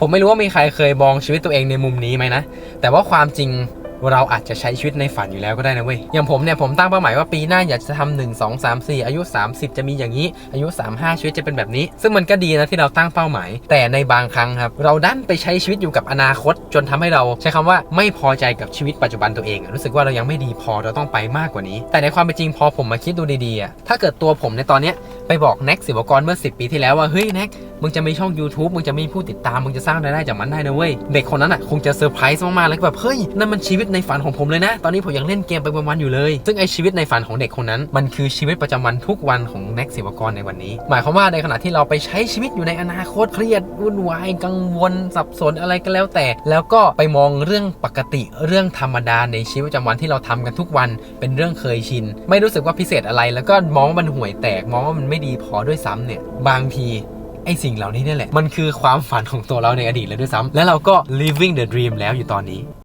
ผมไม่รู้ว่ามีใครเคยมองชีวิตตัวเองในมุมนี้ไหมนะ แต่ว่าความจริงเราอาจจะใช้ชีวิตในฝันอยู่แล้วก็ได้นะเว้ย อย่างผมเนี่ยผมตั้งเป้าหมายว่าปีหน้าอยากจะทำหนึ่งสองสามสี่อายุ 30 จะมีอย่างนี้ อายุ 35 ชีวิตจะเป็นแบบนี้ ซึ่งมันก็ดีนะที่เราตั้งเป้าหมาย แต่ในบางครั้งครับ เราดันไปใช้ชีวิตอยู่กับอนาคต จนทำให้เราใช้คำว่าไม่พอใจกับชีวิตปัจจุบันตัวเอง รู้สึกว่าเรายังไม่ดีพอเราต้องไปมากกว่านี้ แต่ในความเป็นจริงพอผมมาคิดดูดีๆอะถ้าเกิดตัวผมในตอนเนี้ยไปบอกแน็กศิวกรเมื่อ 10 ปีที่แล้วว่าเฮ้ยแน็ก มึงจะมีช่อง YouTube มึงจะมีผู้ติดตาม มึงจะสร้างรายได้จากมันได้นะเว้ย เด็กคนนั้นอะคงจะเซอร์ไพรส์มากๆ แล้วก็แบบ เฮ้ย นั่นมันชีวิตในฝันของผมเลยนะ ตอนนี้ผมยังเล่นเกมไปวันๆอยู่เลย ซึ่งไอชีวิตในฝันของเด็กคนนั้น มันคือชีวิตประจำวันทุกวันของแน็กศิวกรในวันนี้ หมายความว่าในขณะที่เราไปใช้ชีวิตอยู่ในอนาคตเครียดวุ่นวายกังวลสับสนอะไรก็แล้วแต่ แล้วก็ไปมองเรื่องปกติเรื่องธรรมดาในชีวิตประจำวันที่เราทำกันทุกวันเป็นเรื่องเคยชิน ไม่รู้สึกว่าพิเศษอะไร แล้วก็มองว่ามันห่วยแตกมองว่ามันไม่ดีพอด้วยซ้ำเนี่ยบางที อสิ่งเหล่านี้นี่แหละ มันคือความฝันของตัวเราในอดีตเลยด้วยซ้ำและเราก็ living the dream แล้วอยู่ตอนนี้